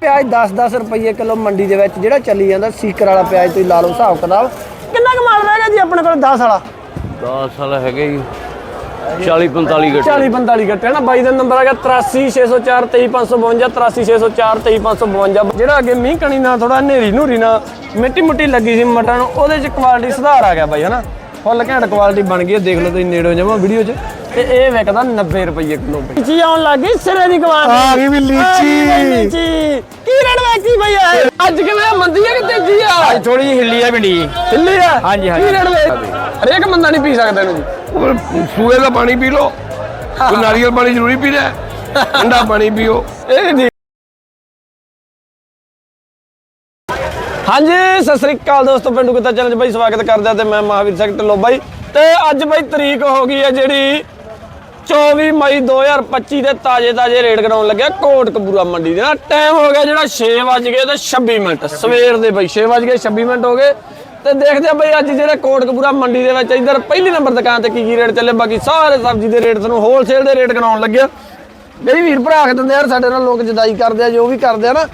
ਪਿਆਜ਼ 10-10 ਰੁਪਏ ਕਿਲੋ ਮੰਡੀ ਦੇ ਵਿੱਚ ਜਿਹੜਾ ਚੱਲੀ ਜਾਂਦਾ ਸੀਕਰ ਵਾਲਾ ਪਿਆਜ਼ ਤੁਸੀਂ ਲਾ ਲਓ ਹਿਸਾਬ ਕਿਤਾਬ। ਕਿੰਨਾ ਕੁ ਮਾਲ ਰਹਿ ਗਿਆ ਜੀ ਆਪਣੇ ਕੋਲ? 10 ਵਾਲਾ। 10 ਸਾਲ ਹੈਗੇ ਜੀ। 40 45 ਗੱਟੇ। 40 45 ਗੱਟੇ ਨਾ? ਬਾਈ ਦਾ ਨੰਬਰ ਹੈਗਾ 83604 23552 83604 23552 ਜਿਹੜਾ ਅੱਗੇ ਮੀਂਹ ਕਣੀ ਨਾਲ ਥੋੜਾ ਹਨੇਰੀ ਨੂਰੀ ਨਾਲ ਮਿੱਟੀ ਮੁੱਟੀ ਲੱਗੀ ਸੀ ਮਟਰ ਨੂੰ ਉਹਦੇ ਚ ਕੁਆਲਿਟੀ ਸੁਧਾਰ ਆ ਗਿਆ ਬਾਈ ਹਨਾ ਫੁੱਲ ਘੈਂਟ ਕੁਆਲਿਟੀ ਬਣ ਗਈ ਹੈ, ਦੇਖ ਲਓ ਤੁਸੀਂ ਨੇੜੋਂ ਜਮਾ ਵੀਡੀਓ 'ਚ। ਤੇ ਇਹ ਵਿਕਦਾ 90 ਰੁਪਏ ਕਿਲੋ ਲੀਚੀ ਆਉਣ ਲੱਗ ਗਈ ਸਿਰੇ ਦੀ ਕੁਆਲਿਟੀ ਆ ਗਈ ਵੀ ਲੀਚੀ। ਬਈ ਲੀਚੀ। ਕੀ ਰੇਟ ਵੇਚੀ ਬਈ ਇਹ ਅੱਜ ਕਿਵੇਂ ਮੰਦੀ ਹੈ ਕਿ ਤੇਜ਼ੀ ਆ? ਅੱਜ ਥੋੜੀ ਜਿਹੀ ਹਿੱਲੀ ਆ ਭਿੰਡੀ ਹਿੱਲੀ ਆ? ਹਾਂਜੀ, ਹਾਂਜੀ। ਕੀ ਰੇਟ ਵੇਚ ਹਰੇਕ ਬੰਦਾ ਨਹੀਂ ਪੀ ਸਕਦਾ ਇਹਨੂੰ। ਜੀ ਸੂਏ ਦਾ ਪਾਣੀ ਪੀ ਲਓ। ਕੋਈ ਨਾਰੀਅਲ ਪਾਣੀ ਜ਼ਰੂਰੀ ਪੀਣਾ ਹੈ। ਠੰਡਾ ਪਾਣੀ ਪੀਓ। ਇਹ ਨਹੀਂ ਹਾਂਜੀ, ਸਤਿ ਸ੍ਰੀ ਅਕਾਲ ਦੋਸਤੋ, ਪਿੰਡੂ ਕਿੱਤਾ ਚੈਨਲ 'ਚ ਬਾਈ, ਸਵਾਗਤ ਕਰਦਾ ਤੇ ਮੈਂ ਮਹਾਵੀਰ ਸਿੰਘ ਢਿੱਲੋਂ ਬਾਈ। ਤੇ ਅੱਜ ਬਾਈ ਤਰੀਕ ਹੋ ਗਈ ਹੈ ਜਿਹੜੀ 24 ਮਈ 2025 ਦੇ ਤਾਜੇ ਤਾਜੇ ਰੇਟ ਕਰਾਉਣ ਲੱਗਿਆ ਕੋਟ ਕਪੂਰਾ ਮੰਡੀ ਦੇ ਨਾਲ। ਟਾਈਮ ਹੋ ਗਿਆ ਜਿਹੜਾ 6 ਵਜ ਗਏ ਤੇ 26 ਮਿੰਟ। ਸਵੇਰ ਦੇ ਬਾਈ 6 ਵਜ ਗਏ 26 ਮਿੰਟ ਹੋ ਗਏ। ਤੇ ਦੇਖਦੇ ਆ ਬਈ ਅੱਜ ਜਿਹੜੇ ਕੋਟ ਕਪੂਰਾ ਮੰਡੀ ਦੇ ਵਿੱਚ ਇੱਧਰ ਪਹਿਲੀ ਨੰਬਰ ਦੁਕਾਨ ਤੇ ਕੀ ਕੀ ਰੇਟ ਚੱਲੇ, ਬਾਕੀ ਸਾਰੇ ਸਬਜ਼ੀ ਦੇ ਰੇਟ ਤੁਹਾਨੂੰ ਹੋਲਸੇਲ ਦੇ ਰੇਟ ਕਰਾਉਣ ਲੱਗਿਆ। ਜਿਹੜੀ ਵੀਰ ਭਰਾ ਆਖ ਦਿੰਦੇ ਯਾਰ, ਸਾਡੇ ਨਾਲ ਲੋਕ ਜਦਾਈ ਕਰਦੇ ਆ, ਜੋ ਵੀ ਕਰਦੇ ਆ ਨਾ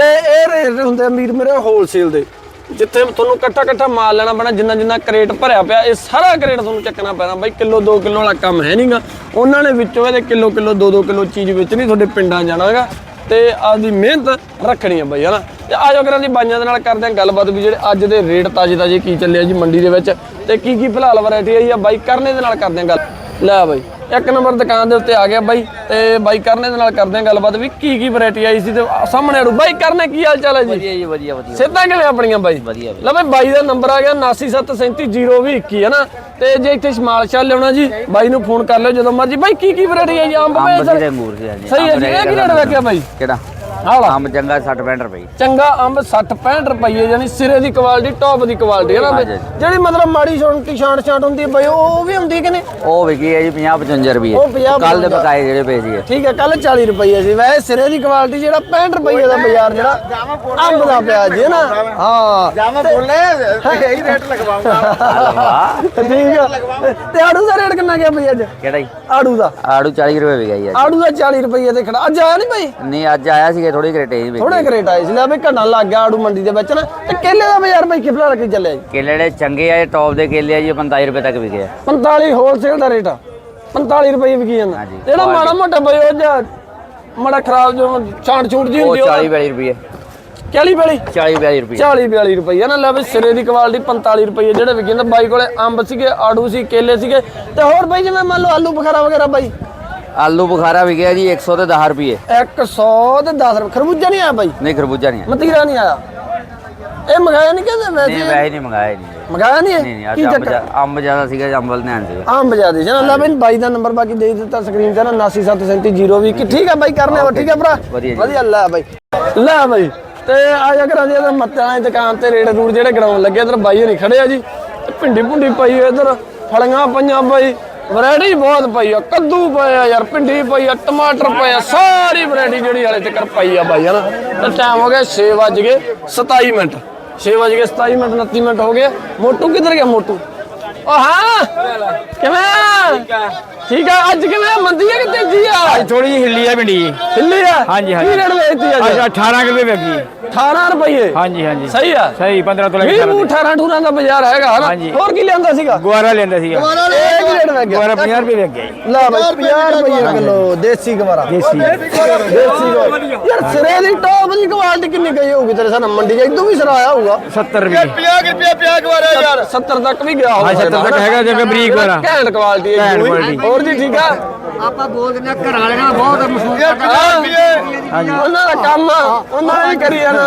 ਤੇ ਇਹ ਰੇਟ ਹੁੰਦੇ ਆ ਵੀਰ ਮੇਰੇ ਹੋਲਸੇਲ ਦੇ। ਜਿੱਥੇ ਤੁਹਾਨੂੰ ਇਕੱਠਾ ਇਕੱਠਾ ਮਾਲ ਲੈਣਾ ਪੈਣਾ, ਜਿੰਨਾ ਜਿੰਨਾ ਕਰੇਟ ਭਰਿਆ ਪਿਆ, ਇਹ ਸਾਰਾ ਕਰੇਟ ਤੁਹਾਨੂੰ ਚੱਕਣਾ ਪੈਣਾ। ਬਾਈ ਕਿਲੋ 2 ਕਿਲੋ ਵਾਲਾ ਕੰਮ ਹੈ ਨਹੀਂਗਾ ਉਹਨਾਂ ਨੇ ਵਿੱਚੋਂ ਇਹਦੇ ਕਿਲੋ ਕਿਲੋ 2-2 ਕਿਲੋ ਚੀਜ਼ ਵੇਚਣੀ ਤੁਹਾਡੇ ਪਿੰਡਾਂ ਜਾਣਾਗਾ ਤੇ ਆਪਦੀ ਮਿਹਨਤ ਰੱਖਣੀ ਆ ਬਾਈ, ਹਨਾ? ਤੇ ਆਜੋ ਕਰਾਂ ਦੀ ਬਾਈਆਂ ਦੇ ਨਾਲ ਕਰਦੇ ਆ ਗੱਲਬਾਤ ਵੀ ਜਿਹੜੇ ਅੱਜ ਦੇ ਰੇਟ ਤਾਜੇ ਤਾਜੇ ਕੀ ਚੱਲੇ ਆ ਜੀ ਮੰਡੀ ਦੇ ਵਿੱਚ। ਤੇ ਕੀ ਕੀ ਫਿਲਹਾਲ ਵੈਰਾਈਟੀ ਆਈ ਆ ਬਾਈ, ਕਰਨੇ ਦੇ ਨਾਲ ਕਰਦੇ ਆ ਗੱਲ। ਲੈ ਬਾਈ ਇੱਕ ਨੰਬਰ ਦੁਕਾਨ ਦੇ ਉੱਤੇ ਆ ਗਿਆ ਬਾਈ ਤੇ ਬਾਈ ਕਰਨੇ ਦੇ ਨਾਲ ਕਰਦੇ ਆ ਗੱਲਬਾਤ ਵੀ ਕੀ ਕੀ ਵੈਰਾਈਟੀ ਆਈ ਸੀ ਤੇ ਸਾਹਮਣੇ ਆੜੂ ਬਾਈ ਕਰਨੇ ਕੀ ਹਾਲ ਚਾਲ ਹੈ ਜੀ? ਵਧੀਆ ਜੀ ਵਧੀਆ ਵਧੀਆ। ਸਿੱਧਾ ਕਿਵੇਂ ਆਪਣੀਆਂ ਬਾਈ? ਵਧੀਆ ਲੈ ਬਾਈ ਬਾਈ ਦਾ ਨੰਬਰ ਆ ਗਿਆ 9773302021 ਹੈ ਨਾ? ਤੇ ਜੇ ਇੱਥੇ ਸਮਾਲ ਸ਼ਾਲ ਲਿਆਉਣਾ ਜੀ ਬਾਈ ਨੂੰ ਫੋਨ ਕਰ ਲਿਓ ਜਦੋਂ ਮਰਜ਼ੀ। ਬਾਈ ਕੀ ਕੀ ਵੈਰਾਈਟੀ ਅੰਗੂਰ ਸੀ ਹਾਂਜੀ ਸਹੀ ਹੈ ਜੀ ਇਹ ਕੀ ਰੇਟ ਬਾਈ? ਕਿਹੜਾ? ਆਹ ਅੰਬ ਚੰਗਾ 60 65 ਰੁਪਏ। ਚੰਗਾ ਅੰਬ 60 65 ਰੁਪਏ ਯਾਨੀ ਸਿਰੇ ਦੀ ਕੁਆਲਿਟੀ ਟੌਪ ਦੀ ਕੁਆਲਿਟੀ ਹੈ ਨਾ? ਹਾਂਜੀ। ਜਿਹੜੀ ਮਤਲਬ ਮਾੜੀ ਛੋਟੀ ਛਾਂਟ ਛਾਂਟ ਹੁੰਦੀ ਹੈ ਬਾਈ ਉਹ ਉਹ ਵੀ ਹੁੰਦੀ ਕਿ ਨਹੀਂ? ਉਹ ਵਿਕੀ ਹੈ ਜੀ 50 55 ਰੁਪਏ। ਉਹ 50 ਕੱਲ ਦੇ ਬਕਾਏ ਜਿਹੜੇ ਪਏ ਸੀ ਠੀਕ ਹੈ ਕੱਲ 40 ਰੁਪਏ ਸੀ ਵੈਸੇ ਸਿਰੇ ਦੀ ਕੁਆਲਿਟੀ ਜਿਹੜਾ 65 ਰੁਪਏ ਦਾ ਬਾਜ਼ਾਰ ਜਿਹੜਾ ਅੰਬ ਦਾ ਪਿਆ ਜੀ ਨਾ? ਹਾਂ। ਜਾਵਾ ਬੋਲੇ ਇਹੀ ਰੇਟ ਲਗਵਾਉਂਗਾ ਠੀਕ ਆ। ਤੇ ਆੜੂ ਦਾ ਰੇਟ ਕਿੰਨਾ ਗਿਆ ਬਈ ਅੱਜ? ਕਿਹੜਾ ਜੀ? ਆੜੂ ਦਾ। ਆੜੂ 40 ਰੁਪਏ ਵਿਕਿਆ ਜੀ ਅੱਜ। ਆੜੂ ਦਾ 40 ਰੁਪਏ ਤੇ ਖੜਾ। ਅੱਜ ਆਇਆ ਨਹੀਂ ਬਾਈ? ਨਹੀਂ ਅੱਜ ਆਇਆ ਸੀਗੇ ਥੋੜੀ ਕਰੇਟੇ ਜੀ ਥੋੜੇ ਕਰੇਟ ਆਏ ਸੀ ਲੈ ਬਈ ਘਟਣ ਲੱਗ ਗਿਆ ਆੜੂ ਮੰਡੀ ਦੇ ਵਿੱਚ ਨਾ। ਤੇ ਕੇਲੇ ਦਾ ਬਾਜ਼ਾਰ ਬਾਈ ਕਿਫਲਾ ਰੱਖ ਚੱਲਿਆ ਜੀ? ਕੇਲੇ ਜਿਹੜੇ ਚੰਗੇ ਆ ਇਹ ਟੌਪ ਦੇ ਕੇਲੇ ਆ ਜੀ 45 ਰੁਪਏ ਤੱਕ ਵਿਕੇ ਆ। 45 ਹੋਲਸੇਲ ਦਾ ਰੇਟ ਆ। 45 ਰੁਪਏ ਵਿਕੀ ਜਾਂਦਾ। ਜਿਹੜਾ ਮਾੜਾ ਮੋਟਾ ਬਈ ਉਹ ਜਿਹਾ ਮਾੜਾ ਖਰਾਬ ਜੋ ਛਾਂਟ ਛੂਟ ਜੀ ਉਹ ਹੁੰਦੀ 40 42 ਰੁਪਏ। 40 ਵਾਲੀ 40 42 ਰੁਪਏ। 40 42 ਰੁਪਏ ਨਾ ਲੈ ਬਈ ਸਿਰੇ ਦੀ ਕੁਆਲਿਟੀ 45 ਰੁਪਏ ਜਿਹੜੇ ਵਿਕੀ ਜਾਂਦਾ ਬਾਈ ਕੋਲੇ ਅੰਬ ਸੀਗੇ ਆੜੂ ਸੀ ਕੇਲੇ ਸੀਗੇ। ਤੇ ਹੋਰ ਬਾਈ ਜਿਵੇਂ ਮੰਨ ਲਓ ਆਲੂ ਬੁਖਾਰਾ ਵਗੈਰਾ ਬਾਈ। ਆਲੂ ਬੁਖਾਰਾ ਵਿਕਿਆ ਜੀ 100 ਤੇ 10 ਰੁਪਏ 100 ਤੇ 10 ਰੁਪਏ। ਖਰਬੂਜਾ ਨਹੀਂ ਆਇਆ ਬਾਈ? ਨਹੀਂ ਖਰਬੂਜਾ ਨਹੀਂ ਹੈ। ਮਤੀਰਾ ਨਹੀਂ ਆਇਆ। ਇਹ ਮੰਗਾਇਆ ਨਹੀਂ ਕਹਿੰਦੇ ਨਹੀਂ ਵੈਸੇ ਵੈਸੇ ਨਹੀਂ ਮੰਗਾਇਆ ਜੀ। ਮੰਗਾਇਆ ਨਹੀਂ ਨਹੀਂ ਨਹੀਂ ਕੀ ਅੰਬ ਚੱਕਰ? ਅੰਬ ਜ਼ਿਆਦਾ ਸੀਗਾ ਜੀ, ਅੰਬਲ ਨੇ ਆਂਦੇ ਆਮ ਬਜਾ ਦੇ ਜਨਾ ਬਈ ਬਾਈ ਦਾ ਨੰਬਰ ਬਾਕੀ ਦੇ ਦਿੱਤਾ ਸਕਰੀਨ ਤੇ ਨਾ 973702 ਠੀਕ ਹੈ ਬਾਈ ਕਰਨੇ ਵਾ ਠੀਕ ਹੈ ਭਰਾ? ਵਧੀਆ ਲੈ ਬਾਈ। ਲੈ ਬਾਈ। ਤੇ ਆ ਜਾ ਕਰਾਂ ਜੀ ਇਹਦਾ ਮੱਤਿਆਂ ਵਾਲੀ ਦੁਕਾਨ ਤੇ ਰੇਡ ਰੂਡ ਜਿਹੜੇ ਗਰਾਉਣ ਲੱਗੇ ਇਧਰ ਬਾਈ ਹੋਣੀ ਖੜੇ ਆ ਜੀ। ਭਿੰਡੀ ਭੁੰਡੀ ਪਈ ਇਧਰ ਫਲੀਆਂ ਪਈਆਂ ਬਾਈ। ਵੈਰਾਈਟੀ ਬਹੁਤ ਪਈ ਆ, ਕੱਦੂ ਪਏ ਯਾਰ, ਭਿੰਡੀ ਪਈ ਆ, ਟਮਾਟਰ ਪਏ ਆ, ਸਾਰੀ ਵੈਰਾਈਟੀ ਜਿਹੜੀ ਹਾਲੇ ਤੱਕ ਪਈ ਆ ਬਾਈ, ਹਨਾ? ਤਾਂ ਟਾਈਮ ਹੋ ਗਿਆ 6 ਵਜ ਗਏ 27 ਮਿੰਟ। 6 ਵਜ ਗਏ 27 ਮਿੰਟ 29 ਮਿੰਟ ਹੋ ਗਏ। ਮੋਟੂ ਕਿੱਧਰ ਗਿਆ ਮੋਟੂ? ਓ ਹਾਂ ਕਿਵੇਂ ਠੀਕ ਆ। ਅੱਜ ਕਿਵੇਂ ਮੰਦੀ ਆ ਕਿ ਤੇਜ਼ੀ ਆ? ਅੱਜ ਥੋੜੀ ਜਿਹੀ ਹਿੱਲੀ ਆ ਭਿੰਡੀ ਹਿੱਲੀ ਆ? ਹਾਂਜੀ, ਹਾਂਜੀ। ਕੀ ਰੇਟ ਵੇਚਦੀ ਅੱਜ? ਅੱਜ 18 ਰੁਪਏ ਵਿਕੀ 18 ਰੁਪਏ ਹਾਂਜੀ ਹਾਂਜੀ। ਸਹੀ ਆ? ਸਹੀ 15 ਤੋਂ ਲੈ ਕੇ ਵੀ 18 18 18 ਦਾ ਬਾਜ਼ਾਰ ਹੈਗਾ ਹਨਾ? ਹਾਂਜੀ। ਹੋਰ ਕੀ ਲਿਆਂਦਾ ਸੀਗਾ? ਗੁਆਰਾ ਲੈਂਦਾ ਸੀਗਾ। ਇਹ ਕੀ ਰੇਟ ਵੇਚ ਗਿਆ ਗੁਆਰਾ 50 ਰੁਪਏ ਵਿਕ ਗਿਆ ਜੀ। ਲੈ ਬਈ 50 ਰੁਪਏ ਕਿਲੋ ਦੇਸੀ ਗਵਾਰਾ। ਦੇਸੀ ਦੇਸੀ ਗਵਾਰਾ। ਯਾਰ ਸਿਰੇ ਦੀ ਟੌਪ ਦੀ ਕੁਆਲਿਟੀ ਕਿੰਨੀ ਗਈ ਹੋਊਗੀ? ਤੇਰੇ ਸਾਹਮਣੇ ਮੰਡੀ ਚ ਇਦੋਂ ਵੀ ਸਿਰਾ ਆਇਆ ਹੋਊਗਾ। 70 ਰੁਪਏ। 50 ਰੁਪਏ ਪਿਆ ਗਵਾਰਾ ਯਾਰ। 70 ਤੱਕ ਵੀ ਗਿਆ ਹੋਊਗਾ। ਹਾਂ, 70 ਤੱਕ ਹੈਗਾ ਜਿਵੇਂ ਬਰੀਕ ਵਾਲਾ। ਘੈਂਟ ਕੁਆਲਿਟੀ ਹੈ ਘੈਂਟ ਜੀ। quality। ਹੋਰ ਜੀ ਠੀਕ ਆ? ਆਪਾਂ ਬੋਲਦੇ ਨੇ ਘਰ ਵਾਲਿਆਂ ਬਹੁਤ ਮਸ਼ਹੂਰ ਹਾਂ। ਉਹਨਾਂ ਦਾ ਕੰਮ ਆ, ਉਹਨਾਂ ਨੇ ਹੀ ਕਰੀ ਜਾਣਾ।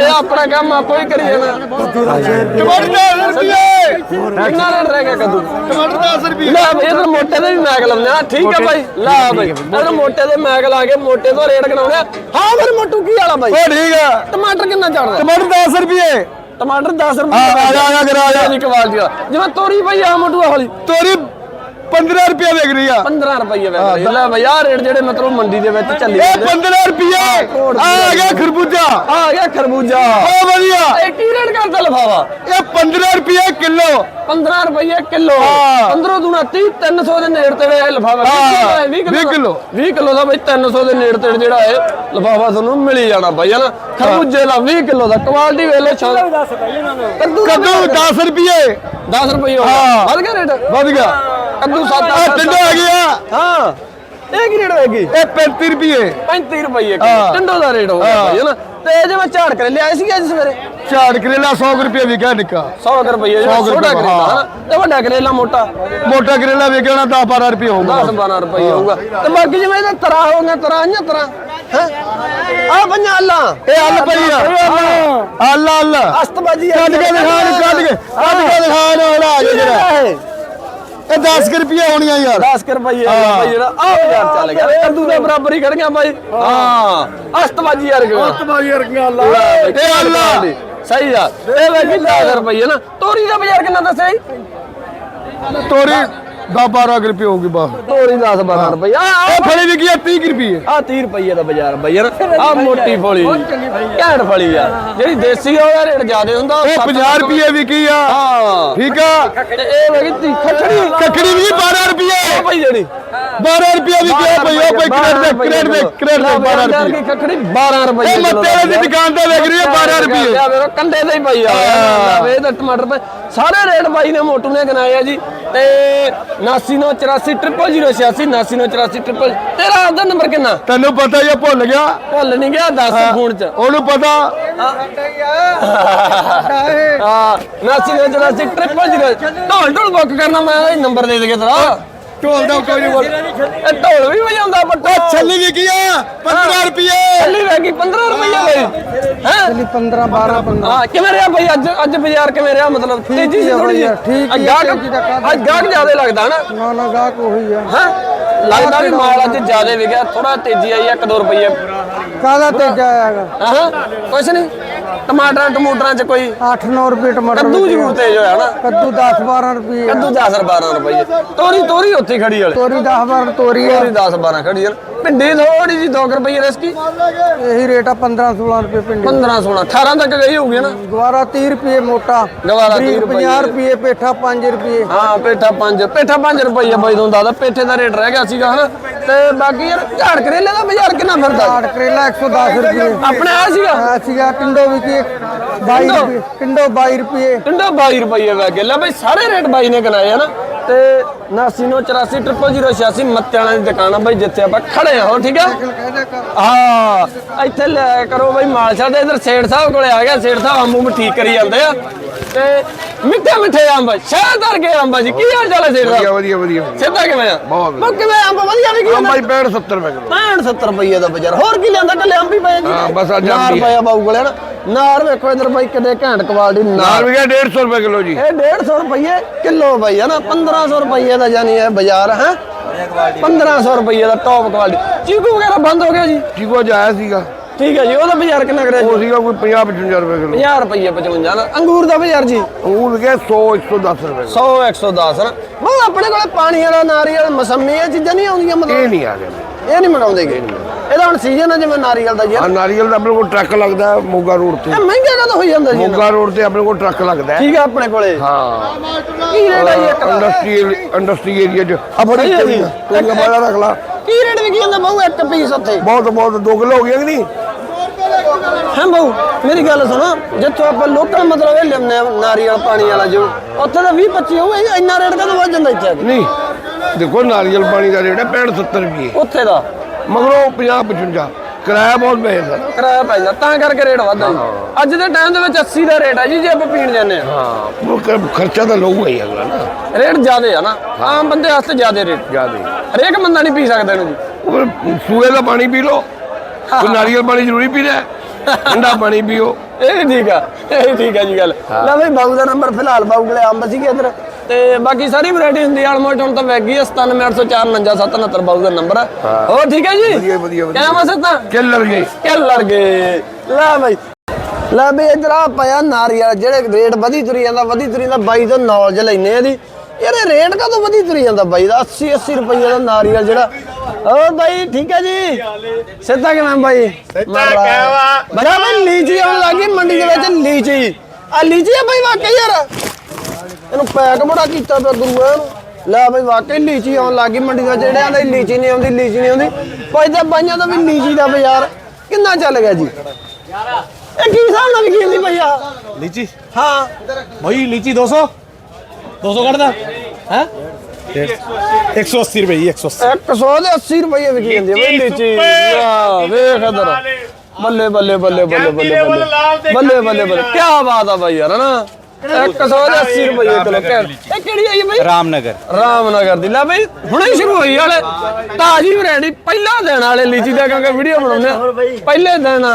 ਇਹ ਆਪਣਾ ਕੰਮ ਆਪੋ ਹੀ ਕਰੀ ਜਾਣਾ। ਟਮਾਟਰ 10 ਰੁਪਏ। ਕਿੰਨਾ ਰੇਟ ਰਹਿ ਗਿਆ ਕਦੂ? ਟਮਾਟਰ 10 ਰੁਪਏ। ਲੈ ਇਧਰ ਮੋਟੇ ਦੇ ਵੀ ਮੈਗ ਲਾਉਂਦੇ ਆ। ਠੀਕ ਆ ਬਾਈ ਲੈ ਬਈ। ਇਧਰ ਮੋਟੇ ਦੇ ਮੈਗ ਲਾ ਕੇ ਮੋਟੇ ਤੋਂ ਰੇਟ ਕਰਾਉਣੇ ਆ। ਹਾਂ ਫਿਰ ਮੋਟੂ ਕੀ ਵਾਲਾ ਬਾਈ? ਉਹ ਠੀਕ ਆ। ਟਮਾਟਰ ਕਿੰਨਾ ਚੜਦਾ? ਟਮਾਟਰ 10 ਰੁਪਏ। ਟਮਾਟਰ 10 ਰੁਪਏ ਆ, ਆ ਜਾ, ਆ ਕਰਾ, ਆ ਜਾ। ਦੀ ਕੁਆਲਿਟੀ ਦਾ ਜਿਵੇਂ ਤੋਰੀ ਪਈ ਆ ਮੋਟੂ ਵਾਲੀ ਤੋਰੀ 15 ਰੁਪਏ ਵਿਕ ਰਹੀ ਆ। 15 ਰੁਪਏ ਵੇਚ ਲੈ ਬਈ ਆ ਰੇਟ ਜਿਹੜੇ ਮਤਲਬ ਮੰਡੀ ਦੇ ਵਿੱਚ ਚੱਲੀ ਇਹ ਜਾਂਦੇ। 15 ਰੁਪਏ। ਆ ਗਿਆ ਖਰਬੂਜਾ। ਆ ਗਿਆ ਖਰਬੂਜਾ। ਬਹੁਤ ਵਧੀਆ। ਇਹ ਕੀ ਰੇਟ ਕਰਦਾ ਲਫਾਵਾ ਇਹ 15 ਰੁਪਏ ਕਿਲੋ। 15 ਰੁਪਏ ਕਿਲੋ। ਹਾਂ। 15 ਦੂਣਾ 30 300 ਦੇ ਨੇੜੇ ਤੇੜੇ ਇਹ ਲਫਾਵਾ ਹਾਂ, 20 ਵੀਹ ਕਿੱਲੋ। 20 ਕਿਲੋ। ਦਾ ਬਈ 300 ਦੇ ਨੇੜੇ ਤੇੜੇ ਜਿਹੜਾ ਇਹ ਲਫਾਵਾ ਤੁਹਾਨੂੰ ਮਿਲ ਹੀ ਜਾਣਾ ਬਈ ਹਨਾ? ਖਰਬੂਜੇ ਦਾ 20 ਕਿਲੋ ਦਾ ਕੁਆਲਿਟੀ ਵੇਖ ਲਓ ਛਾਂ ਕੱਦੂ ਦਾ ਕੱਦੂ 10 ਰੁਪਏ 10 ਰੁਪਏ ਹੋ ਹਾਂ। ਗਿਆ। ਵੱਧ ਗਿਆ ਰੇਟ? ਵਧ ਗਿਆ। ਕੱਦੂ 7 ਆ ਟਿੰਡੋ ਆ। ਗਿਆ ਹਾਂ। ਇਹ ਕੀ ਰੇਟ ਹੋਏਗੀ ਇਹ 35 ਰੁਪਏ 35 ਰੁਪਏ। ਟਿੰਡੋ ਦਾ ਰੇਟ ਹੋ। ਗਿਆ ਹਨਾ ਤੇ ਜੇ ਮੈਂ ਝਾੜ ਕਰ ਲਿਆ ਸੀ ਅੱਜ ਸਵੇਰੇ? ਝਾੜ ਕਰੇਲਾ 100 ਰੁਪਏ ਵਿਕਿਆ ਨਿੱਕਾ। 100 ਰੁਪਏ ਜਿਹੜਾ 100 ਛੋਟਾ ਕਰੇਲਾ। ਹਨਾ ਤੇ ਵੱਡਾ ਕਰੇਲਾ ਮੋਟਾ? ਮੋਟਾ ਕਰੇਲਾ ਵਿਕਿਆ ਨਾ 10 12 ਰੁਪਏ ਹੋਊਗਾ 10 12 ਰੁਪਏ ਹੋਊਗਾ। ਤੇ ਬਾਕੀ ਜਿਵੇਂ ਇਹਦਾ ਤਰਾ ਹੋਗਾ ਤਰਾ ਜਾਂ ਤਰਾ ਹੈ? ਆ ਪੰਜਾ ਅੱਲਾ। ਇਹ ਹੱਲ ਪਈ ਆ। ਅੱਲਾ। ਅੱਲਾ ਅਸਤਬਾਜੀ ਕੱਢ ਕੇ ਦਿਖਾਣ ਕੱਢ ਕੇ ਕੱਢ ਕੇ ਦਿਖਾਣ ਆ ਜਿਹੜਾ ਇਹ 10 ਰੁਪਏ ਹੋਣੀਆਂ ਯਾਰ। 10 ਰੁਪਏ ਭਾਈ ਜਿਹੜਾ ਆ ਬਾਜ਼ਾਰ ਚੱਲ ਗਿਆ। ਕੱਦੂ ਦੇ ਬਰਾਬਰ ਹੀ ਖੜ ਗਿਆ ਭਾਈ ਹਾਂ ਅਸਤਬਾਜੀ ਯਾਰ ਕਿਉਂ ਅਸਤਬਾਜੀ ਵਰਗੀਆਂ ਅੱਲਾ ਇਹ ਅੱਲਾ। ਸਹੀ ਆ। ਇਹ ਵੇ ਕਿ 10 ਰੁਪਏ ਨਾ? ਤੋਰੀ ਦਾ ਬਾਜ਼ਾਰ ਕਿੰਨਾ ਦੱਸਿਆ ਜੀ? ਤੋਰੀ 10 12 ਰੁਪਏ ਹੋਊਗੀ ਬਸ। ਤੋਰੀ 10 12 ਰੁਪਏ। ਆ ਇਹ ਫੜੀ ਵਿਕੀ ਆ? 30 ਰੁਪਏ। ਆ 30 ਰੁਪਏ ਦਾ ਬਾਜ਼ਾਰ ਬਈ ਯਾਰ। ਆ ਮੋਟੀ ਫਲੀ। ਘੈਂਟ ਫਲੀ ਆ। ਜਿਹੜੀ ਦੇਸੀ ਆ ਉਹਦਾ ਰੇਟ ਜ਼ਿਆਦਾ ਹੁੰਦਾ। ਉਹ 50 ਰੁਪਏ ਵਿਕੀ ਆ? ਹਾਂ। ਠੀਕ ਆ? ਤੇ ਇਹ ਵੇ ਕਿ ਖੱਟੜੀ ਕੱਕੜੀ ਵੀ 12 ਰੁਪਏ। ਉਹ ਬਈ ਜਿਹੜੀ। 12 ਰੁਪਏ ਵਿਕੀ ਆ ਭਈ ਉਹ ਭਈ ਕਰੇਟ ਦੇ ਕਰੇਟ ਦੇ ਕਰੇਟ ਦੇ 12 ਰੁਪਏ। ਕੀ ਖੱਟੜੀ 12 ਰੁਪਏ ਇਹ ਮੱਤੇ ਦੀ ਦੁਕਾਨ ਤੇ ਵਿਕ ਰਹੀ ਹੈ 12 ਰੁਪਏ। ਕੰਡੇ ਤੇ ਹੀ ਪਈ ਆ ਹਾਂ। ਵੇ ਤਾਂ ਟਮਾਟਰ ਪਏ। ਸਾਰੇ ਰੇਟ ਬਾਈ ਨੇ ਮੋਟੂ ਨੇ ਗਨਾਏ ਆ ਜੀ। ਤੇ 8984 0086 8984 ਤੇਰਾ ਆਪਦਾ ਨੰਬਰ ਕਿੰਨਾ? ਤੈਨੂੰ ਪਤਾ ਹੀ ਆ ਭੁੱਲ ਗਿਆ। ਭੁੱਲ ਨਹੀਂ ਗਿਆ 10 ਫੋਨ ਚ। ਉਹਨੂੰ ਪਤਾ। ਹਾਂ ਨਾਸੀ ਨੇ ਜਰਾ ਸੀ ਟ੍ਰਿਪਲ ਜ਼ੀਰੋ ਢੋਲ ਢੋਲ ਬੁੱਕ ਕਰਨਾ ਮੈਂ ਇਹ ਨੰਬਰ ਦੇ ਦੇਗੇ ਤੇਰਾ। ਢੋਲ ਦਾ ਕੋਈ ਨਹੀਂ ਬੋਲ ਇਹ ਢੋਲ ਵੀ ਵਜਾਉਂਦਾ ਬੱਟਾ ਛੱਲੀ ਵਿਕੀ ਆ? 15 ਰੁਪਏ ਛੱਲੀ ਲੱਗੀ 15 ਰੁਪਏ ਬਈ। ਹੈ? ਚੱਲੀ 15 12 15 ਹਾਂ ਕਿਵੇਂ ਰਿਹਾ ਬਈ? ਅੱਜ ਅੱਜ ਬਾਜ਼ਾਰ ਕਿਵੇਂ ਰਿਹਾ? ਮਤਲਬ ਤੇਜ਼ੀ ਸੀ ਥੋੜੀ ਠੀਕ ਹੀ ਗਾਹਕ ਅੱਜ ਗਾਹਕ ਜ਼ਿਆਦਾ ਲੱਗਦਾ ਹਨਾ ਨਾ ਨਾ ਗਾਹਕ ਉਹੀ ਆ। ਹਾਂ? ਲੱਗਦਾ ਵੀ ਮਾਲ ਅੱਜ ਜ਼ਿਆਦਾ ਵਿਕਿਆ ਥੋੜਾ ਤੇਜ਼ੀ ਆਈ 1-2 ਰੁਪਏ ਕਾਹਦਾ ਤੇਜਾ ਆਇਆਗਾ ਹਾਂ। ਕੁਛ ਨਹੀਂ। ਟਮਾਟਰਾਂ ਟਮੂਟਰਾਂ ਚ ਕੋਈ 8-9 ਰੁਪਏ ਟਮਾਟਰ ਕੱਦੂ ਜ਼ਰੂਰ ਤੇਜ਼ ਹੋਇਆ ਨਾ। ਕੱਦੂ 10-12 ਰੁਪਏ। ਕੱਦੂ 10 12 ਰੁਪਏ। ਤੋਰੀ ਤੋਰੀ ਉੱਥੇ ਹੀ ਖੜੀ ਵਾਲੇ। ਤੋਰੀ 10-12 ਤੋਰੀ ਆ। ਤੋਰੀ 10 12 ਖੜੀ ਯਾਰ ਭਿੰਡੀ ਥੋੜੀ ਜੀ 2 ਰੁਪਏ ਰਿਸਕੀ। ਇਹੀ ਰੇਟ ਆ 15-16 ਰੁਪਏ ਪਿੰਡੀ 15 16 18 ਤੱਕ ਗਈ ਹੋਊਗੀ ਨਾ। ਗਵਾਰਾ 30 ਰੁਪਏ ਮੋਟਾ। ਗਵਾਰਾ 30 ਬਰੀਕ ਰੁਪਏ। 50 ਰੁਪਏ ਪੇਠਾ 5 ਰੁਪਏ। ਹਾਂ ਪੇਠਾ 5 ਪੇਠਾ 5 ਰੁਪਏ ਬਾਈ ਤੋਂ ਦਾਦਾ ਪੇਠੇ ਦਾ ਰੇਟ ਰਹਿ ਗਿਆ ਸੀਗਾ ਹਨਾ? ਤੇ ਬਾਕੀ ਯਾਰ ਝਾੜ ਕਰੇਲੇ ਦਾ ਬਾਜ਼ਾਰ ਕਿੰਨਾ ਫਿਰਦਾ? ਆੜ ਕਰੇਲਾ 110 ਰੁਪਏ। ਆਪਣੇ ਆ ਸੀਗਾ? ਆ ਸੀਗਾ ਟਿੰਡੋ ਵੀ ਕੀ 22 ਰੁਪਏ ਟਿੰਡੋ 22 ਰੁਪਏ। ਟਿੰਡਾ 22 ਰੁਪਏ ਵਾ ਗਿਆ ਲੈ ਬਾਈ ਸਾਰੇ ਰੇਟ ਬਾਈ ਨੇ ਗਨਾਏ ਆ ਨਾ। ਤੇ 8984 ਮੱਤੇ ਵਾਲਿਆਂ ਦੀ ਦੁਕਾਨ ਆ ਬਾਈ ਜਿੱਥੇ ਆਪਾਂ ਖੜੇ ਹੋ ਠੀਕ ਆ? ਹਾਂ ਇੱਥੇ ਲੈ ਕਰੋ ਬਾਈ ਮਾਲਸ਼ਾ ਦੇ ਇਧਰ ਸੇਠ ਸਾਹਿਬ ਕੋਲੇ ਆ ਗਿਆ ਸੇਠ ਸਾਹਿਬ ਅੰਬੂ ਠੀਕ ਕਰੀ ਜਾਂਦੇ ਆ। ਤੇ ਮਿੱਠੇ ਮਿੱਠੇ ਅੰਬ ਸ਼ਹਿਦਰ ਕੇ ਅੰਬ ਜੀ ਕੀ ਹਾਲ ਚਾਲ ਹੈ ਸੇਠ ਸਾਹਿਬ? ਵਧੀਆ ਵਧੀਆ ਸਿੱਧਾ ਕਿਵੇਂ ਆ? ਬਹੁਤ ਵਧੀਆ। ਕਿਵੇਂ ਅੰਬ ਵਧੀਆ ਵੀ ਕੀ ਅੰਬ ਬਾਈ 65 70 ਰੁਪਏ ਕਿਲੋ। 65 70 ਰੁਪਏ ਦਾ ਬਾਜ਼ਾਰ ਹੋਰ ਕੀ ਲਿਆਂਦਾ ਕੱਲੇ ਅੰਬ ਹੀ ਪਏ ਜੀ? ਹਾਂ, ਬਸ ਅੱਜ ਅੰਬ ਹੀ ਆ। ਪਿਆ ਬਾਊ ਕੋਲੇ ਨਾ। ਨਾਰ ਵੇਖੋ ਇਧਰ ਬਾਈ ਕਿੰਨੇ ਘੈਂਟ ਕੁਆਲਿਟੀ ਨਾਰ ਵਿਕਿਆ 150 ਰੁਪਏ ਕਿਲੋ ਜੀ। ਇਹ 150 ਰੁਪਏ ਕਿਲੋ ਬਾਈ ਹੈ ਨਾ 1500 ਰੁਪਏ ਦਾ ਜਾਨੀ ਹੈ ਬਾਜ਼ਾਰ ਹੈ? 1500 ਰੁਪਏ ਦਾ ਟੌਪ ਕੁਆਲਿਟੀ ਚੀਕੂ ਵਗੈਰਾ ਬੰਦ ਹੋ ਗਿਆ ਜੀ? ਚੀਕੋ ਜਾਇਆ ਸੀਗਾ। ਠੀਕ ਹੈ ਜੀ ਉਹਦਾ ਬਾਜ਼ਾਰ ਕਿੰਨਾ ਕਰਿਆ ਉਹ ਸੀਗਾ ਕੋਈ 50 55 ਰੁਪਏ ਕਿਲੋ। 50 ਰੁਪਏ 55 ਨਾ ਅੰਗੂਰ ਦਾ ਬਾਜ਼ਾਰ ਜੀ? ਉਹ ਵਿਕਿਆ 100 110 ਰੁਪਏ ਕਿਲੋ। 100 110 ਨਾ। ਉਹ ਆਪਣੇ ਕੋਲੇ ਪਾਣੀ ਵਾਲਾ ਨਾਰੀਅਲ ਮਸੰਮੀ ਇਹ ਚੀਜ਼ਾਂ ਨਹੀਂ ਆਉਂਦੀਆਂ ਇਹ ਮਤਲਬ ਨਹੀਂ ਆ ਗਿਆ ਇਹ ਨਹੀਂ ਮਨਾਉਂਦੇਗੇ ਇਹਦਾ ਹੁਣ ਸੀਜ਼ਨ ਹੈ ਜਿਵੇਂ ਨਾਰੀਅਲ ਦਾ ਜੀ ਆ। ਨਾਰੀਅਲ ਦਾ ਆਪਣੇ ਕੋਲ ਟਰੱਕ ਲੱਗਦਾ ਹੈ ਮੋਗਾ ਰੋਡ ਤੇ। ਇਹ ਮਹਿੰਗਾ ਕਦੋਂ ਹੋਈ ਜਾਂਦਾ ਜੀ ਮੋਗਾ ਰੋਡ ਤੇ ਆਪਣੇ ਕੋਲ ਟਰੱਕ ਲੱਗਦਾ ਹੈ। ਠੀਕ ਹੈ ਆਪਣੇ ਕੋਲੇ। ਹਾਂ। ਕੀ ਰੇਟ ਹੈ ਜੀ ਇੱਕ ਦਾ ਇੰਡਸਟਰੀਅਲ ਇੰਡਸਟਰੀ ਏਰੀਆ 'ਚ। ਆ ਬੜੀ ਹੈ ਜੀ। ਕੋਈ ਬਾਹਰ ਰੱਖ ਲਾ। ਕੀ ਰੇਟ ਵਿਕੀ ਜਾਂਦਾ ਬਾਹੂ ਇੱਕ ਪੀਸ ਉੱਥੇ। ਬਹੁਤ ਬਹੁਤ 2 ਕਿਲੋ ਹੋ ਗਿਆ ਕਿ ਨਹੀਂ? ਹਾਂ ਬਾਊ ਮੇਰੀ ਗੱਲ ਸੁਣੋ ਜਿੱਥੋਂ ਆਪਾਂ ਲੋਕਲ ਮਤਲਬ ਇਹ ਆ ਨਾਰੀਅਲ ਪਾਣੀ ਵਾਲਾ ਜੋ ਉੱਥੇ ਤਾਂ 20 25 ਹੋਊ ਇੰਨਾ ਰੇਟ ਕਦੋਂ ਵੱਧ ਜਾਂਦਾ ਇੱਥੇ ਆ ਨਹੀਂ। ਦੇਖੋ ਨਾਰੀਅਲ ਪਾਣੀ ਦਾ ਰੇਟ ਹੈ 65 70 ਰੁਪਏ। ਉੱਥੇ ਦਾ। ਮਗਰੋਂ 50 55 ਕਿਰਾਇਆ ਬਹੁਤ ਪੈਂਦਾ ਕਿਰਾਇਆ ਪੈ ਜਾਂਦਾ ਤਾਂ ਕਰਕੇ ਰੇਟ ਵੱਧਦਾ ਜੀ। ਅੱਜ ਦੇ ਟਾਈਮ ਦੇ ਵਿੱਚ 80 ਦਾ ਰੇਟ ਹੈ ਜੀ ਜੇ ਆਪਾਂ ਪੀਣ ਜਾਂਦੇ ਆ ਹਾਂ ਖਰਚਾ ਤਾਂ ਲਊਗਾ ਹੀ ਅਗਲਾ ਨਾ। ਰੇਟ ਜ਼ਿਆਦੇ ਆ ਨਾ। ਆਮ ਬੰਦੇ ਵਾਸਤੇ ਜ਼ਿਆਦੇ ਰੇਟ। ਜਿਆਦੇ। ਹਰੇਕ ਬੰਦਾ ਨਹੀਂ ਪੀ ਸਕਦਾ ਇਹਨੂੰ। ਜੀ ਸੂਏ ਦਾ ਪਾਣੀ ਪੀ ਲਓ। ਕੋਈ ਨਾਰੀਅਲ ਪਾਣੀ ਜ਼ਰੂਰੀ ਪੀਣਾ। ਠੰਡਾ ਪਾਣੀ ਪੀਓ। ਇਹ ਠੀਕ ਆ ਇਹ ਠੀਕ ਆ ਜੀ ਗੱਲ। ਲੈ ਬਈ ਬਾਊ ਦਾ ਨੰਬਰ ਫਿਲਹਾਲ ਬਾਊ ਕੋਲੇ ਅੰਬ ਸੀਗੇ ਇਧਰ। ਤੇ ਬਾਕੀ ਸਾਰੀ ਵੈਰਾਈਟੀ ਹੁੰਦੀ ਆ ਆਲਮੋਸਟ ਹੁਣ ਤਾਂ ਵੈਗ ਗਈ ਆ 9784499777 ਬਾਊ ਦਾ ਨੰਬਰ ਆ। ਹੋਰ ਠੀਕ ਹੈ ਜੀ? ਵਧੀਆ ਵਧੀਆ ਕਿਵੇਂ ਮਸਤਾ ਕਿੱਲਰ ਗਏ। ਕਿੱਲਰ ਗਏ। ਲੈ ਬਈ। ਲੈ ਬਈ ਇਧਰ ਆ ਪਿਆ ਨਾਰੀਅਲ ਜਿਹੜੇ ਰੇਟ ਵਧੀ ਤੁਰੀ ਜਾਂਦਾ ਵਧੀ ਤੁਰੀ ਜਾਂਦਾ ਬਾਈ ਤੋਂ ਨੌਲੇਜ ਲੈਨੇ ਆ ਦੀ ਯਾਰ ਇਹ ਰੇਟ ਕਦੋਂ ਵਧੀ ਤੁਰੀ ਜਾਂਦਾ ਬਾਈ ਦਾ? 80 80 ਰੁਪਏ ਦਾ ਨਾਰੀਅਲ ਜਿਹੜਾ। ਓ ਬਾਈ ਠੀਕ ਹੈ ਜੀ। ਸਿੱਧਾ ਕਿਵੇਂ ਬਾਈ? ਸਿੱਧਾ ਬੜਾ ਬਾਈ ਲੀਚੀ ਆਉਣ ਲੱਗੀ ਮੰਡੀ ਦੇ ਵਿੱਚ ਲੀਚੀ। ਆ ਲੀਚੀ ਆ ਬਾਈ ਵਾਕਈ ਯਾਰ। ਇਹਨੂੰ ਪੈਕ ਬੜਾ ਕੀਤਾ ਪਿਆ ਗੁਰੂਆਂ ਲੈ ਬਈ ਵਾਕਈ ਲੀਚੀ ਆਉਣ ਲੱਗੀ ਮੰਡੀ ਦਾ ਜਿਹੜਿਆਂ ਲੀਚੀ ਨਹੀਂ ਆਉਂਦੀ ਲੀਚੀ ਨਹੀਂ ਆਉਂਦੀ। ਪੈਦਾ ਬਾਈਆਂ ਦਾ ਵੀ ਲੀਚੀ ਦਾ ਬਾਜ਼ਾਰ ਕਿੰਨਾ ਚੱਲ ਗਿਆ ਜੀ? ਇਹ ਕੀ ਹਿਸਾਬ ਨਾਲ ਵਿਕੀ ਨਹੀਂ ਭਈਆ? ਲੀਚੀ? ਹਾਂ। ਭਈ ਲੀਚੀ 200 200 ਕੱਢਦਾ। ਹੈ? 180 ਰੁਪਏ 180 180 ਰੁਪਏ ਵਿਕੀ ਜਾਂਦੀ ਬਈ ਲੀਚੀ ਵਾਹ ਵੇਖ ਇਧਰ। ਬੱਲੇ ਬੱਲੇ ਬੱਲੇ ਬੱਲੇ ਬੱਲੇ ਬੱਲੇ। ਬੱਲੇ ਬੱਲੇ ਕੀ ਬਾਤ ਆ ਭਾਈ ਯਾਰ ਹਨਾ? 100 ਦੇ 80 ਰੁਪਏ ਕਿਲੋ ਕਹਿ ਇਹ ਕਿਹੜੀ ਆਈ ਬਈ? ਰਾਮਨਗਰ। ਰਾਮਨਗਰ ਦੀ। ਲੈ ਬਈ ਹੁਣੇ ਹੀ ਸ਼ੁਰੂ ਹੋਈ ਵਾਲੇ ਤਾਜੀ ਵੈਰਾਈਟੀ ਪਹਿਲਾ ਦਿਨ ਵਾਲੇ ਲੀਚੀ ਦਾ ਕਿਉਂਕਿ ਵੀਡੀਓ ਬਣਾਉਂਦੇ ਆ। ਪਹਿਲੇ ਦਿਨ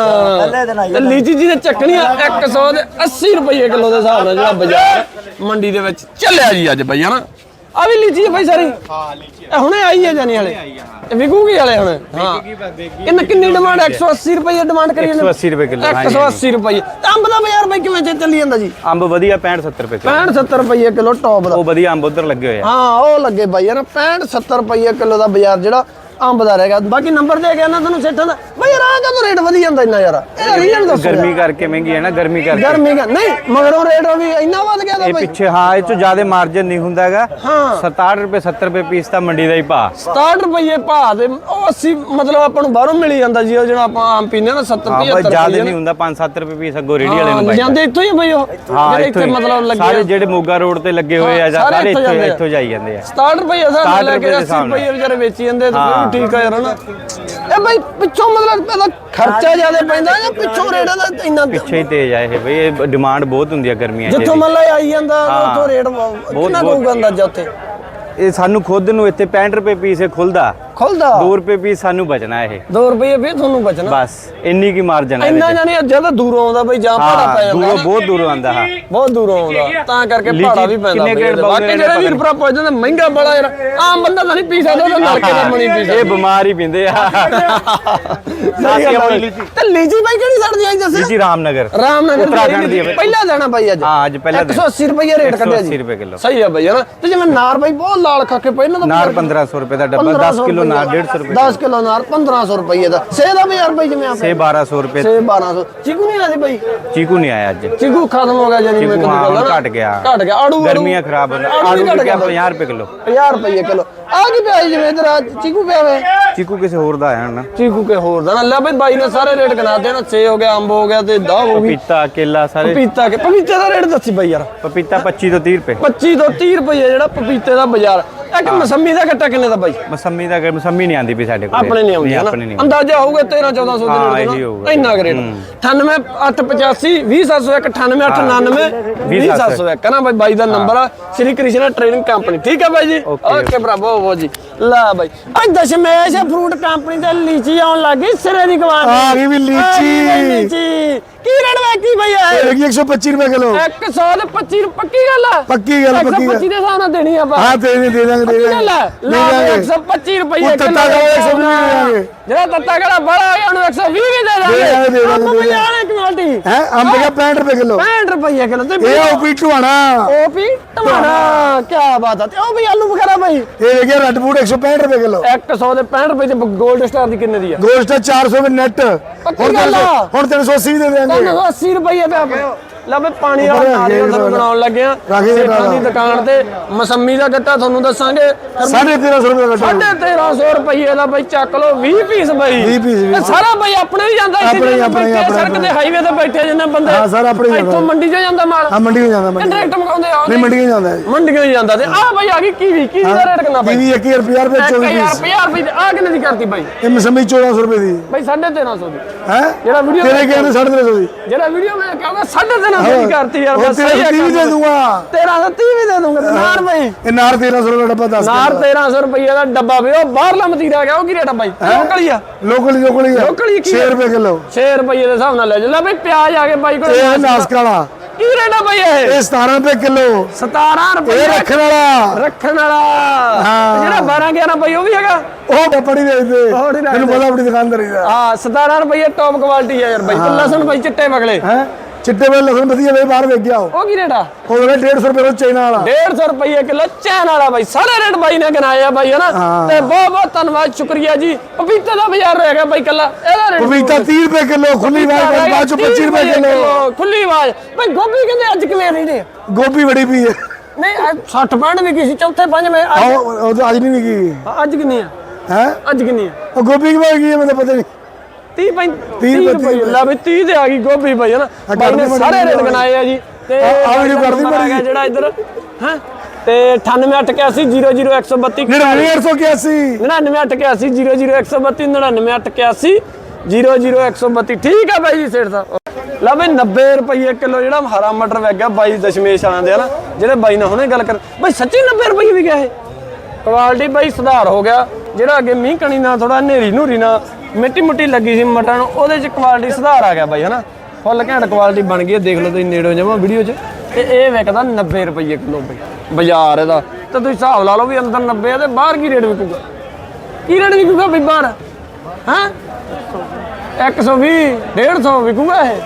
ਤੇ ਲੀਚੀ ਜੀ ਦੇ ਚੱਕਣੀ ਆ 100 ਦੇ 80 ਰੁਪਏ ਕਿਲੋ ਦੇ ਹਿਸਾਬ ਨਾਲ ਜਿਹੜਾ ਬਾਜ਼ਾਰ ਮੰਡੀ ਦੇ ਵਿੱਚ ਚੱਲਿਆ ਜੀ ਅੱਜ ਬਈ ਹਨਾ? ਆ ਵੀ ਲੀਚੀ ਹੈ ਬਈ ਸਾਰੀ। ਹਾਂ ਲੀਚੀ ਇਹ ਹੁਣੇ ਆਈ ਹੈ ਜਾਨੀ ਵਾਲੇ। ਇਹ ਵਿਕੂਗੀ ਵਾਲੇ ਹੁਣ? ਹਾਂ। ਕਿੰਨ ਕਿੰਨੀ ਡਿਮਾਂਡ 180 ਰੁਪਏ ਡਿਮਾਂਡ ਕਰੀ ਜਾਂਦੇ। 180 ਰੁਪਏ ਕਿੱਲੋ, ਹਾਂਜੀ, 180 ਰੁਪਏ। ਤੇ ਅੰਬ ਦਾ ਬਾਜ਼ਾਰ ਬਈ ਕਿਵੇਂ ਚ- ਚੱਲੀ ਜਾਂਦਾ ਜੀ? ਅੰਬ ਵਧੀਆ 65 70 ਰੁਪਏ ਕਿਲੋ। 65 70 ਰੁਪਏ ਕਿਲੋ ਟੌਪ ਦਾ। ਉਹ ਵਧੀਆ ਅੰਬ ਉਧਰ ਲੱਗੇ ਹੋਏ ਆ। ਹਾਂ ਉਹ ਲੱਗੇ ਬਾਈ ਯਾਰ 65 70 ਰੁਪਏ ਕਿਲੋ ਦਾ ਬਾਜ਼ਾਰ ਜਿਹੜਾ ਅੰਬ ਦਾ ਰਹੇਗਾ ਬਾਕੀ ਨੰਬਰ ਦੇ ਗਿਆ ਨਾ ਤੁਹਾਨੂੰ ਸੇਠਾਂ ਦਾ। ਬਾਈ ਯਾਰ ਆਹ ਕਦੋਂ ਰੇਟ ਵਧੀ ਜਾਂਦਾ ਇੰਨਾ ਯਾਰ? ਇਹ ਰੀਜਨ ਦੱਸੋ ਗਰਮੀ ਕਰਕੇ ਮਹਿੰਗੀ ਹੈ ਨਾ ਗਰਮੀ ਕਰਕੇ। ਗਰਮੀ ਦਾ ਨਹੀਂ ਮਗਰੋਂ ਰੇਟ ਵੀ ਇੰਨਾ ਵੱਧ ਗਿਆ ਦਾ ਇਹ ਬਾਈ। ਪਿੱਛੇ ਹਾਂ ਇਹ ਚ ਜ਼ਿਆਦਾ ਮਾਰਜਨ ਨਹੀਂ ਹੁੰਦਾ ਹੈਗਾ। ਹਾਂ। 67 ਰੁਪਏ 70 ਰੁਪਏ ਪੀਸ ਤਾਂ ਮੰਡੀ ਦਾ ਹੀ ਭਾ 67 ਰੁਪਏ ਭਾਅ ਦੇ ਉਹ 80 ਮਤਲਬ ਆਪਾਂ ਨੂੰ ਬਾਹਰੋਂ ਮਿਲੀ ਜਾਂਦਾ ਜੀ ਉਹ ਜਿਹੜਾ ਆਪਾਂ ਆਮ ਪੀਨੇ ਨਾ 70 ਹਾਂ 75 ਬਸ ਜ਼ਿਆਦਾ ਨਹੀਂ ਹੁੰਦਾ 5-7 ਰੁਪਏ ਪੀਸ ਅੱਗੋ ਰੇੜੀ ਵਾਲੇ ਨੂੰ ਹਾਂ ਪਾਈ ਜਾਂਦੇ ਇੱਥੋਂ ਹੀ ਆ ਬਈ ਉਹ। ਹਾਂ ਜਿਹੜੇ ਇੱਥੋਂ ਹੀ। ਮਤਲਬ ਲੱਗੇ ਸਾਰੇ ਜਿਹੜੇ ਮੋਗਾ ਰੋਡ ਤੇ ਲੱਗੇ ਹੋਏ ਆ ਜਾਂ ਸਾਰੇ ਇੱਥੋਂ ਇੱਥੋਂ ਆ। ਜਾਈ ਜਾਂਦੇ ਆ। 67 ਰੁਪਏ 67 ਲੈ ਕੇ ਰੁਪਏ ਦੇ 80 ਹਿਸਾਬ ਨਾਲ। ਰੁਪਏ ਵਿਚਾਰੇ ਵੇਚੀ ਜਾਂਦੇ ਤੇ ਹਾਂ। ਵੀ ਠੀਕ ਆ ਯਾਰ ਹਨਾ? ਇਹ ਬਈ ਪਿੱਛੋਂ ਮਤਲਬ ਇਹਦਾ ਖਰਚਾ ਜ਼ਿਆਦਾ ਪੈਂਦਾ ਜਾਂ ਪਿੱਛੋਂ ਰੇਟ ਦਾ ਇੰਨਾ ਪਿੱਛੇ ਹੀ ਤੇਜ਼ ਆ ਇਹ ਬਈ ਇਹ ਡਿਮਾਂਡ ਬਹੁਤ ਹੁੰਦੀ ਆ ਗਰਮੀਆਂ 'ਚ। ਜਿੱਥੋਂ। ਮੰਨ ਲਾ ਆਈ ਜਾਂਦਾ। ਉੱਥੋਂ ਰੇਟ ਕਿੰਨਾ ਬਹੁਤ- ਅੰਦਾਜ਼ਾ ਉੱਥੇ? ਇਹ ਸਾਨੂੰ ਖੁਦ ਨੂੰ ਇੱਥੇ 65 ਰੁਪਏ ਪੀਸ ਇਹ ਖੁੱਲਦਾ। ਖੁੱਲਦਾ। 2 ਰੁਪਏ ਪੀਸ ਸਾਨੂੰ ਬਚਣਾ ਇਹ। 2 ਰੁਪਏ ਫਿਰ ਤੁਹਾਨੂੰ ਬਚਣਾ। ਬਸ ਇੰਨੀ ਕੀ ਮਾਰਜਨ ਹੈ ਇੰਨਾ 'ਚ। ਜਾਨੀ ਜਦੋਂ ਦੂਰੋਂ ਆਉਂਦਾ ਬਈ ਜਾਂ ਭਾੜਾ ਪੈ ਹਾਂ ਜਾਂਦਾ। ਦੂਰੋਂ। ਬਹੁਤ ਦੂਰੋਂ ਆਂਦਾ ਹਾਂ। ਬਹੁਤ ਦੂਰੋਂ ਆਉਂਦਾ। ਤਾਂ ਕਰਕੇ ਲੀਚੀ ਵੀ ਪੈਂਦਾ ਕਿੰਨੇ। ਪਾਉਂਦੇ ਬਾਕੀ ਜਿਹੜੇ ਵੀਰ ਭਰਾ ਪੁੱਛਦੇ ਨੇ ਮਹਿੰਗਾ ਬੜਾ ਯਾਰ। ਆਮ ਬੰਦਾ ਤਾਂ ਨਹੀਂ ਪੀ ਸਕਦਾ ਉਹਦਾ ਨਲਕੇ ਦਾ ਮਣੀ ਪੀ ਇਹ ਸਕਦਾ। ਬਿਮਾਰ ਹੀ ਪਿੰਦੇ ਆ। ਸਹੀ ਗੱਲ ਆ ਬਈ। ਤੇ ਲੀਚੀ ਬਾਈ ਕਿਹੜੀ ਸੜਦੀ ਆਈ ਦੱਸ? ਜੀ ਰਾਮਨਗਰ। ਰਾਮਨਗਰ ਉੱਤਰਾਖੰਡ ਦੀ ਹੈ ਬਈ। ਪਹਿਲਾ ਦੇਣਾ ਬਾਈ ਅੱਜ। ਹਾਂ, ਅੱਜ ਪਹਿਲਾ ਦਿਨ। 180 ਰੁਪਏ ਰੇਟ ਕੱਢਿਆ ਜੀ। 180 ਰੁਪਏ ਕਿਲੋ। ਸਹੀ ਆ ਬਈ ਹਨਾ ਤੇ ਜਿਵੇਂ ਨਾਰ ਬਾਈ ਬਹੁਤ ਲਾਲ ਖਾ ਕੇ ਪਏ ਇਹਨਾਂ ਦਾ ਨਾਰ 1500 ਰੁਪਏ ਦਾ ਡੱਬਾ 10 ਕਿਲੋ ਨਾਰ 150 ਰੁਪਏ 10 ਕਿਲੋ ਨਾਰ 1500 ਰੁਪਏ ਦਾ। ਸੇ ਦਾ ਬਾਜ਼ਾਰ ਬਾਈ ਜਿਵੇਂ ਸੇ ਆਪਾਂ 1200 ਰੁਪਏ ਸੇ। 1200 ਚੀਕੂ ਨਹੀਂ ਆਦੀ ਬਾਈ? ਚੀਕੂ ਨਹੀਂ ਆਇਆ ਅੱਜ। ਚੀਕੂ ਖਤਮ ਹੋ ਗਿਆ ਜਾਨੀ ਮੈਂ ਕਦੀ ਗੱਲ ਨਾ ਘਟ ਗਿਆ। ਘਟ ਗਿਆ। ਆੜੂ ਗਰਮੀਆਂ ਖਰਾਬ ਹੋ ਆੜੂ ਵੀ ਘਟ ਵੀ ਗਿਆ ਕਿਆ 50 ਰੁਪਏ ਕਿਲੋ। 50 ਰੁਪਏ ਕਿਲੋ। ਆ ਕੀ ਪਿਆ ਜਿਵੇਂ ਇਧਰ ਆ? ਚੀਕੂ ਪਿਆ ਵੇ ਚੀਕੂ ਕਿਸੇ ਹੋਰ ਦਾ ਆਇਆ ਹੁਣ ਚੀਕੂ ਕੇ ਹੋਰ ਦਾ ਨਾ। ਲੈ ਬਈ ਬਾਈ ਨੇ ਸਾਰੇ ਰੇਟ ਗਨਾ ਦੇਣਾ ਸੇ ਹੋ ਗਿਆ ਅੰਬ ਹੋ ਗਿਆ ਤੇ ਦਾ ਹੋ ਗਈ। ਪਪੀਤਾ ਕੇਲਾ ਸਾਰੇ। ਪਪੀਤਾ ਕੇ ਪਪੀਤੇ ਦਾ ਰੇਟ ਦੱਸੀ ਬਾਈ ਯਾਰ। ਪਪੀਤਾ 25 ਤੋਂ 30 ਰੁਪਏ। 25 ਤੋਂ 30 ਰੁਪਏ ਜਿਹੜਾ ਪਪੀਤੇ ਦਾ ਬਾਜ਼ਾਰ। ਇੱਕ ਮਸੰਮੀ ਦਾ ਗੱਟਾ ਕਿੰਨੇ ਦਾ ਬਾਈ? ਮਸੰਮੀ ਦਾ ਮਸੰਮੀ ਨਹੀਂ ਆਂਦੀ ਵੀ ਸਾਡੇ ਕੋਲ ਆਪਣੇ ਨਹੀਂ ਆਉਂਦੀ ਆਪਣੇ ਨਹੀਂ ਨਾ ਅੰਦਾਜ਼ਾ ਹੋਊਗਾ 13 1400 ਦੇ ਨੇੜੇ ਹੋਊਗਾ। ਇੰਨਾ ਗ੍ਰੇਡ 98 885 20701 98 899 20701 ਨਾ ਬਾਈ ਬਾਈ ਦਾ ਨੰਬਰ ਆ। ਸ਼੍ਰੀ ਕ੍ਰਿਸ਼ਨਾ ਟ੍ਰੇਨਿੰਗ ਕੰਪਨੀ ਠੀਕ ਹੈ ਬਾਈ ਜੀ. ਓਕੇ ਭਰਾ ਬਹੁਤ ਬਹੁਤ ਜੀ। ਲਾ ਬਾਈ। ਅੱਜ ਦਸ਼ਮੇਸ਼ ਫਰੂਟ ਕੰਪਨੀ ਤੇ ਲੀਚੀ ਆਉਣ ਲੱਗੀ ਸਿਰੇ ਦੀ ਗਵਾਨ ਆ ਗਈ ਵੀ ਲੀਚੀ। ਲੀਚੀ। ਕੀ ਰੇਟ ਵੇਚੀ ਬਈ ਇਹ? ਇਹ ਲੱਗੀ 125 ਰੁਪਏ ਕਿਲੋ। 100 ਦੇ 25 ਰੁਪਏ ਪੱਕੀ ਗੱਲ ਆ? ਪੱਕੀ ਗੱਲ, ਪੱਕੀ ਗੱਲ। 125 ਦੇ ਹਿਸਾਬ ਨਾਲ ਦੇਣੀ ਆਪਾਂ। ਹਾਂ ਦੇ ਦੇ ਦੇ ਦਾਂਗੇ ਦੇ ਆ ਦਾਂਗੇ। ਲਾ ਦੇ ਦਾਂਗੇ। 125 ਰੁਪਏ ਉਹ ਤੱਤਾ ਗਲਾ 120 ਦੇ ਦਾਂਗੇ। ਜਿਹੜਾ ਤੱਤਾ ਗਲਾ ਬੜਾ ਹੋਇਆ ਉਹਨੂੰ 120 ਵੀ ਦੇ ਦਾਂਗੇ। ਦੇ ਦੇ ਅੰਬ ਦੇ ਨੇ ਕੁਆਲਟੀ ਹੈ ਅੰਬ ਦਾ 65 ਰੁਪਏ ਕਿਲੋ। 65 ਰੁਪਏ ਕਿਲੋ ਤੇ ਇਹ ਆਣਾ ਉਹ ਵੀ ਟਮਾਟਾ ਕੀ ਬਾਤ ਆ। ਤੇ ਉਹ ਵੀ ਆਲੂ ਵਗੈਰਾ ਬਾਈ। ਇਹ ਲੱਗਿਆ ਰੈੱਡ ਬੂਟ 165 ਰੁਪਏ ਕਿਲੋ। 100 ਦੇ 65 ਰੁਪਏ ਤੇ 골ਡ ਸਟਾਰ ਦੀ ਕਿੰਨੇ ਦੀ ਆ? ਗੋਸ਼ਟ 400 ਰੁਪਏ ਨੈਟ ਹੁਣ ਗੱਲ ਆ। 300 ਤਿੰਨ ਸੌ 380 ਰੁਪਏ ਦਾ ਲੈ ਬਈ ਪਾਣੀ ਵਾਲਾ ਰੱਖ ਤੁਹਾਨੂੰ ਬਣਾਉਣ ਲੱਗੇ ਆ। ਰੱਖ ਦੇ ਸੇਠਾਂ ਦੀ। ਦੁਕਾਨ ਤੇ ਮਸੰਮੀ ਦਾ ਗੱਟਾ ਤੁਹਾਨੂੰ ਦੱਸਾਂਗੇ। 1350 ਰੁਪਏ ਦਾ ਸਾਢੇ 1300 ਰੁਪਏ ਦਾ ਬਈ ਚੱਕ ਲਓ 20 ਪੀਸ ਬਈ। 20 ਪੀਸ, ਇਹ ਸਾਰਾ ਬਈ ਆਪਣੇ ਵੀ ਜਾਂਦਾ ਇੱਥੇ ਆਪਣੇ ਹੀ, ਆਪਣੇ ਹੀ, ਸੜਕ ਤੇ ਹਾਈਵੇ ਤੇ ਬੈਠੇ ਜਿੰਨੇ ਬੰਦੇ। ਹਾਂ, ਸਾਰਾ ਆਪਣੇ ਹੀ ਇੱਥੋਂ। ਮੰਡੀ ਚੋਂ ਜਾਂਦਾ ਮਾਲ। ਹਾਂ ਮੰਡੀ ਜਾਂਦਾ ਮੰਡੀ। ਡਾਇਰੈਕਟ ਮਗਾਉਂਦੇ ਆ ਨਹੀਂ ਮੰਡੀ ਜਾਂਦਾ ਹੈ ਮੰਡੀਆਂ ਹੀ ਜਾਂਦਾ ਤੇ ਆ ਬਈ ਆ ਗਈ ਕੀਵੀ। ਕੀਵੀ ਦਾ ਰੇਟ ਕਿੰਨਾ ਬਈ? ਟੀਵੀ 1000 ਰੁਪਏ 24 1000 ਪੀਸ। 50 ਰੁਪਏ ਆ ਕਿੰਨੇ ਦੀ ਕਰਤੀ ਬਾਈ? ਇਹ ਮਸੰਮੀ 1400 ਰੁਪਏ ਦੀ। ਬਈ 1350 ਦੀ। ਹੈ? ਜਿਹੜਾ ਵੀਡੀਓ ਤੇਰੇ ਕਹਿੰਦੇ 350 ਦੀ? ਜਿਹੜਾ ਵੀਡੀਓ ਮੈਂ ਕਹਾਂਗਾ 1350 ਦੀ ਕਰਤੀ ਯਾਰ ਬਸ ਸਹੀ ਹੈ 30 ਦੇ ਦੂੰਗਾ। 1330 ਵੀ ਦੇ ਦੂੰਗਾ ਤੇ ਨਾਰ ਬਈ। ਇਹ ਨਾਰ 1300 ਰੁਪਏ ਦਾ ਡੱਬਾ ਦੱਸ ਨਾਰ 1300 ਰੁਪਏ ਦਾ ਡੱਬਾ ਵੀ ਉਹ ਬਾਹਰਲਾ ਮਤੀਰਾ ਗਿਆ ਉਹ ਕੀ ਰੇਟ ਆ ਬਾਈ? ਲੋਕਲ ਹੀ ਆ। ਲੋਕਲ ਲੋਕਲ ਹੀ ਲੋਕਲ ਹੀ ਕੀ 6 ਰੁਪਏ ਕਿਲੋ। 6 ਰੁਪਏ ਦੇ ਹਿਸਾਬ ਨਾਲ ਲੈ ਜਾ। ਲੈ ਬਈ ਪਿਆਜ਼ ਆ ਗਏ ਬਾਈ ਕੋਲ। ਇਹ ਨਾਸਕ ਵਾਲਾ। ਕੀ ਰੇਟ ਆ ਬਾਈ ਇਹ? ਇਹ 17 ਰੁਪਏ ਕਿਲੋ। 17 ਰੁਪਏ ਇਹ ਰੱਖਣ ਵਾਲਾ। ਰੱਖਣ ਵਾਲਾ। ਹਾਂ। ਜਿਹੜਾ 12 11 ਬਾਈ ਉਹ ਵੀ ਹੈਗਾ? ਉਹ ਕੱਪੜੀ ਵੇਚਦੇ ਤੈਨੂੰ ਪਤਾ ਆਪਣੀ ਦੁਕਾਨਦਾਰੀ ਦਾ। ਹਾਂ 17 ਰੁਪਏ ਟੌਪ ਕੁਆਲਿਟੀ ਆ ਯਾਰ ਬਾਈ। ਤੇ ਲਸਣ ਬਾਈ ਚਿੱਟੇ ਬਗਲੇ ਹੈ? ਚਿੱਟੇ ਵਾਲੇ ਲਸਣ ਵਧੀਆ ਵੇ ਬਾਹਰ ਵੇਚ ਗਿਆ ਉਹ। ਉਹ ਕੀ ਰੇਟ ਆ? ਉਹ ਵੇ 150 ਰੁਪਏ ਦਾ ਚਾਈਨਾ ਵਾਲਾ। 150 ਰੁਪਏ ਕਿਲੋ ਚੈਨ ਵਾਲਾ ਬਾਈ। ਸਾਰੇ ਰੇਟ ਬਾਈ ਨੇ ਗਿਣਾਏ ਆ ਬਾਈ ਹਨਾ? ਹਾਂ। ਤੇ ਬਹੁਤ ਬਹੁਤ ਧੰਨਵਾਦ ਸ਼ੁਕਰੀਆ ਜੀ। ਪਪੀਤੇ ਦਾ ਬਾਜ਼ਾਰ ਰਹਿ ਗਿਆ ਬਾਈ ਕੱਲਾ। ਇਹਦਾ ਰੇਟ ਪਪੀਤਾ 30 ਰੁਪਏ ਕਿਲੋ ਖੁੱਲੀ ਵਾਜ ਬਾਅਦ ਚੋਂ 25 ਰੁਪਏ ਕਿਲੋ। ਖੁੱਲੀ ਆਵਾਜ਼। ਭਾਈ ਗੋਭੀ ਕਹਿੰਦੇ ਅੱਜ ਕਿਵੇਂ ਨਹੀਂ ਨੇ ਗੋਭੀ ਬੜੀ ਪਈ ਹੈ। ਨਹੀਂ ਅੱਜ 60 65 ਵੀ ਕਿਸੇ ਚੌਥੇ ਪੰਜਵੇਂ। ਆਹ ਅੱਜ ਉਹ ਉਹ ਤਾਂ ਅੱਜ ਨਹੀਂ ਵਿਕੀ। ਅੱਜ ਕਿੰਨੀ ਆ? ਹੈ? ਅੱਜ ਕਿੰਨੀ ਆ? ਉਹ ਗੋਭੀ ਕਿਵੇਂ ਗਈ ਮੈਨੂੰ ਪਤਾ ਨਹੀਂ। 30 35 ਤੀਹ 30 ਰੁਪਏ ਲੈ ਬਈ 30 ਤੇ ਆ ਗਈ ਗੋਭੀ ਭਾਈ ਹਨਾ। ਬਾਈ ਨੇ ਸਾਰੇ ਰੇਟ ਗਨਾਏ ਆ ਜੀ। ਤੇ ਆ- ਵੀਡੀਓ ਕਰਦੀ। ਗਿਆ ਜਿਹੜਾ ਇੱਧਰ ਹੈ? ਤੇ 9881 00132 99181 9981 00132 9981 00132 ਠੀਕ ਆ ਬਾਈ ਜੀ ਸੇਠ ਸਾਹਿਬ। ਲਾ ਬਈ 90 ਰੁਪਏ ਕਿਲੋ ਜਿਹੜਾ ਹਰਾ ਮਟਰ ਵਗ ਗਿਆ ਬਾਈ ਦਸ਼ਮੇਸ਼ ਵਾਲਿਆਂ ਦੇ ਹਨਾ? ਜਿਹੜੇ ਬਾਈ ਨਾਲ ਹੁਣੇ ਗੱਲ ਕਰ ਬਾਈ ਸੱਚੀ 90 ਰੁਪਏ ਵੀ ਗਿਆ ਇਹ? ਕੁਆਲਿਟੀ ਬਾਈ ਸੁਧਾਰ ਹੋ ਗਿਆ। ਜਿਹੜਾ ਅੱਗੇ ਮੀਂਹ ਕਣੀ ਨਾਲ ਥੋੜਾ ਹਨੇਰੀ ਨੂਰੀ ਨਾਲ ਮਿੱਟੀ ਮੁੱਟੀ ਲੱਗੀ ਸੀ ਮਟਰਾਂ ਨੂੰ ਉਹਦੇ ਚ ਕੁਆਲਿਟੀ ਸੁਧਾਰ ਆ ਗਿਆ ਬਾਈ ਹਨਾ? ਫੁੱਲ ਘੈਂਟ ਕੁਆਲਿਟੀ ਬਣ ਗਈ ਹੈ ਦੇਖ ਲਓ ਤੁਸੀਂ ਨੇੜੋਂ ਜਮਾ ਵੀਡੀਓ 'ਚ। ਤੇ ਇਹ ਵਿਕਦਾ 90 ਰੁਪਏ ਕਿਲੋ ਬਾਈ ਬਾਜ਼ਾਰ ਇਹਦਾ। ਤੇ ਤੁਸੀਂ ਹਿਸਾਬ ਲਾ ਲਓ ਵੀ ਅੰਦਰ 90 ਆ ਤੇ ਬਾਹਰ ਕੀ ਰੇਟ ਵਿਕੂਗਾ? ਕੀ ਰੇਟ ਵਿਕੂਗਾ ਬਈ ਬਾਹਰ? ਹਾਂ? 120 150 ਵਿਕੂਗਾ ਇਹ?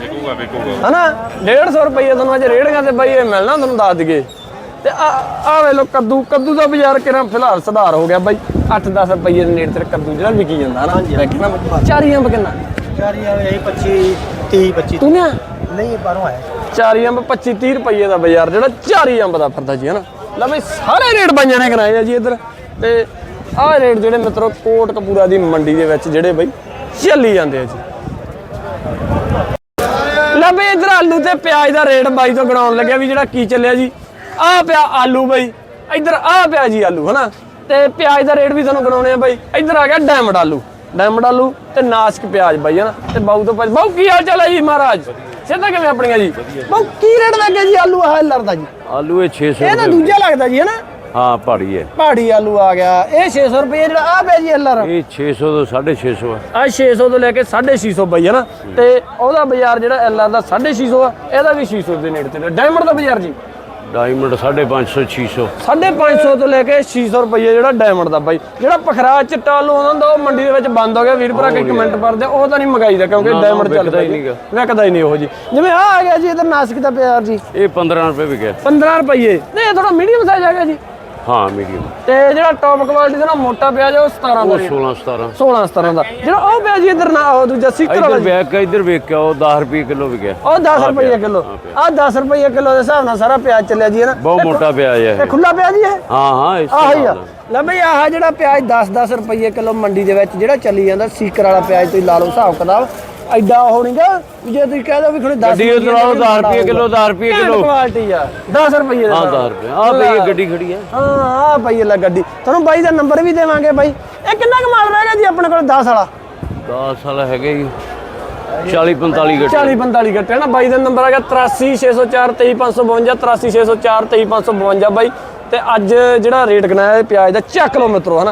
ਵਿਕੂਗਾ ਵਿਕੂਗਾ। ਹਨਾ? 150 ਰੁਪਏ ਤੁਹਾਨੂੰ ਅੱਜ ਰੇੜੀਆਂ ਤੇ ਬਾਈ ਇਹ ਮਿਲਣਾ ਤੁਹਾਨੂੰ ਦੱਸ ਦਈਏ। ਤੇ ਆ ਆ ਵੇ ਲੋ ਕੱਦੂ ਕੱਦੂ ਦਾ ਬਾਜ਼ਾਰ ਕਿਰਾਂ ਫਿਲਹਾਲ ਸੁਧਾਰ ਹੋ ਗਿਆ ਬਾਈ। 8-10 ਰੁਪਏ ਦੇ ਨੇੜੇ ਤੇ ਕੱਦੂ ਜਿਹੜਾ ਵਿਕੀ ਜਾਂਦਾ ਹਨਾ ਵੇਖਣਾ ਚਾਰੀ ਅੰਬ ਕਿੰਨਾ? ਚਾਰੀ ਵਾਲੇ 25 30 25 ਤੂੰ ਨਾ ਨਹੀਂ ਬਾਹਰੋਂ ਆਇਆ। ਚਾਰੀ ਅੰਬ 25 30 ਰੁਪਏ ਦਾ ਬਾਜ਼ਾਰ ਜਿਹੜਾ ਚਾਰੀ ਅੰਬ ਦਾ ਫਿਰਦਾ ਜੀ ਹਨਾ ਲੈ ਬਈ ਸਾਰੇ ਰੇਟ ਬਾਈਆਂ ਨੇ ਕਰਾਏ ਆ ਜੀ ਇੱਧਰ। ਤੇ ਆਹ ਰੇਟ ਜਿਹੜੇ ਮਿੱਤਰੋ ਕੋਟ ਕਪੂਰਾ ਦੀ ਮੰਡੀ ਦੇ ਵਿੱਚ ਜਿਹੜੇ ਬਈ ਚੱਲੀ ਜਾਂਦੇ ਆ ਜੀ। ਲੈ ਬਈ ਇੱਧਰ ਆਲੂ ਤੇ ਪਿਆਜ਼ ਦਾ ਰੇਟ ਬਾਈ ਤੋਂ ਗਣਾਉਣ ਲੱਗਿਆ ਵੀ ਜਿਹੜਾ ਕੀ ਚੱਲਿਆ ਜੀ। ਆਹ ਪਿਆ ਆਲੂ ਬਈ ਇੱਧਰ ਆਹ ਪਿਆ ਜੀ ਆਲੂ ਹਨਾ? ਤੇ ਪਿਆਜ਼ ਦਾ ਰੇਟ ਵੀ ਤੁਹਾਨੂੰ ਗਣਾਉਣੇ ਆ ਬਾਈ। ਇੱਧਰ ਆ ਗਿਆ ਡਾਇਮੰਡ ਆਲੂ। ਡਾਇਮੰਡ ਆਲੂ ਤੇ ਨਾਸਕ ਪਿਆਜ਼ ਬਾਈ ਹਨਾ? ਤੇ ਬਾਊ ਤੋਂ ਬਾਊ ਕੀ ਹਾਲ ਚਾਲ ਹੈ ਜੀ ਮਹਾਰਾਜ? ਸਿੱਧਾ ਕਿਵੇਂ ਆਪਣੀਆਂ ਜੀ? ਬਾਊ ਕੀ ਰੇਟ ਲੱਗਿਆ ਜੀ ਆਲੂ ਆਹ ਲਰਦਾ ਜੀ? ਆਲੂ ਇਹ 600 ਇਹ ਤਾਂ ਰੁਪਏ ਦੂਜਾ ਲੱਗਦਾ ਜੀ ਹਨਾ? ਹਾਂ ਪਹਾੜੀ ਹੈ। ਪਹਾੜੀ ਆਲੂ ਆ ਗਿਆ। ਇਹ 600 ਰੁਪਏ ਜਿਹੜਾ ਆ ਪਿਆ ਜੀ ਐਲਆਰ ਇਹ 600 ਤੋਂ 650 ਆ। ਆ 600 ਤੋਂ ਲੈ ਕੇ 650 ਬਈ ਹੈ ਨਾ ਤੇ ਉਹਦਾ ਬਾਜ਼ਾਰ ਜਿਹੜਾ ਐਲਆਰ ਦਾ 650 ਆ ਇਹਦਾ ਵੀ 600 ਦੇ ਨੇੜੇ ਤੇ ਡਾਇਮੰਡ ਦਾ ਬਾਜ਼ਾਰ ਜੀ। ਡਾਇਮੰਡ 550 600 550 ਤੋਂ ਲੈ ਕੇ 600 ਰੁਪਏ ਜਿਹੜਾ ਡਾਇਮੰਡ ਦਾ ਬਾਈ। ਜਿਹੜਾ ਪਖਰਾ ਚਿੱਟਾ ਹੁੰਦਾ ਉਹ ਮੰਡੀ ਦੇ ਵਿੱਚ ਬੰਦ ਹੋ ਗਿਆ। ਵੀਰ ਭਰਾ ਕਈ ਕਮੈਂਟ ਆ, ਉਹ ਤਾਂ ਨਹੀਂ ਮੰਗਾਈ ਦਾ ਕਿਉਂਕਿ ਡਾਇਮੰਡ ਚੱਲਦਾ ਹੀ ਨੀਗਾ। ਵਿਕਦਾ ਹੀ ਨਹੀਂ ਉਹ ਜੀ। ਜਿਵੇਂ ਆ ਆ ਗਿਆ ਜੀ ਇਧਰ ਨਾਸਿਕ ਦਾ ਪਿਆਰ ਜੀ। ਇਹ 15 ਰੁਪਏ ਵਿਕਿਆ। 15 ਰੁਪਏ ਨਹੀਂ ਇਹ ਥੋੜਾ ਮੀਡੀਅਮ ਸਾਈਜ਼ ਆ ਗਿਆ ਜੀ। ਹਾਂ ਮੀਡੀਅਮ ਤੇ ਜਿਹੜਾ ਟੌਪ ਕੁਆਲਿਟੀ ਦਾ ਨਾ ਮੋਟਾ ਪਿਆਜ਼ ਉਹ 17 ਦਾ ਉਹ ਰੇਟ 16 17 16 17 ਦਾ। ਜਿਹੜਾ ਉਹ ਪਿਆ ਜੀ ਇਧਰ ਨਾ ਉਹ ਦੂਜਾ ਸੀਕਰ ਵਾਲਾ ਇਧਰ। ਵੇਖ ਕੇ ਇਧਰ ਵੇਖ ਕੇ ਉਹ 10 ਰੁਪਏ ਕਿਲੋ ਵਿਕਿਆ। ਉਹ 10 ਆਹ ਰੁਪਏ ਕਿਲੋ। ਆ 10 ਰੁਪਏ ਕਿਲੋ ਦੇ ਹਿਸਾਬ ਨਾਲ ਸਾਰਾ ਪਿਆਜ਼ ਚੱਲਿਆ ਜੀ ਹੈ ਨਾ? ਬਹੁਤ ਮੋਟਾ ਪਿਆਜ਼ ਹੈ ਇਹ। ਖੁੱਲਾ ਪਿਆਜ਼ ਹੀ ਹੈ? ਹਾਂ ਹਾਂ ਇਸ ਆਹ ਆ। ਲੈ ਬਈ ਆਹ ਜਿਹੜਾ ਪਿਆਜ਼ 10-10 ਰੁਪਏ ਕਿਲੋ ਮੰਡੀ ਦੇ ਵਿੱਚ ਜਿਹੜਾ ਚੱਲੀ ਜਾਂਦਾ ਸੀਕਰ ਵਾਲਾ ਪਿਆਜ਼ ਤੁਸੀਂ ਲਾ ਲਓ ਹਿਸਾਬ ਕਿਤਾਬ। ਐਡਾ ਉਹ ਨਹੀਂਗਾ ਵੀ ਜੇ ਤੁਸੀਂ ਕਹਿ ਦੋ ਵੀ ਖੁਣੇ 10 ਗੱਡੀ ਉਧਰ ਆਓ 10 ਰੁਪਏ ਕਿਲੋ 10 ਰੁਪਏ ਕਿਲੋ। ਕੁਆਲਿਟੀ ਆ। 10 ਰੁਪਏ ਦੇ ਹਾਂ ਹਿਸਾਬ 10 ਰੁਪਏ। ਆ ਪਈ ਇਹ ਗੱਡੀ ਖੜੀ ਹੈ ਹਾਂ ਆ ਪਈ ਲੈ ਗੱਡੀ। ਤੁਹਾਨੂੰ ਬਾਈ ਦਾ ਨੰਬਰ ਵੀ ਦੇਵਾਂਗੇ ਬਾਈ। ਇਹ ਕਿੰਨਾ ਕੁ ਮਾਲ ਰਹਿ ਗਿਆ ਜੀ ਆਪਣੇ ਕੋਲ? 10 ਵਾਲਾ। 10 ਸਾਲ ਹੈਗੇ ਜੀ। 40 45 ਗੱਡੀ 40 45 ਘੱਟੇ ਨਾ। ਬਾਈ ਦਾ ਨੰਬਰ ਹੈਗਾ 83604 23552 83604 23552 ਬਾਈ। ਤੇ ਅੱਜ ਜਿਹੜਾ ਰੇਟ ਗਨਾਇਆ ਪਿਆਜ਼ ਦਾ ਚੱਕ ਲਓ ਮਿੱਤਰੋ ਹਨਾ।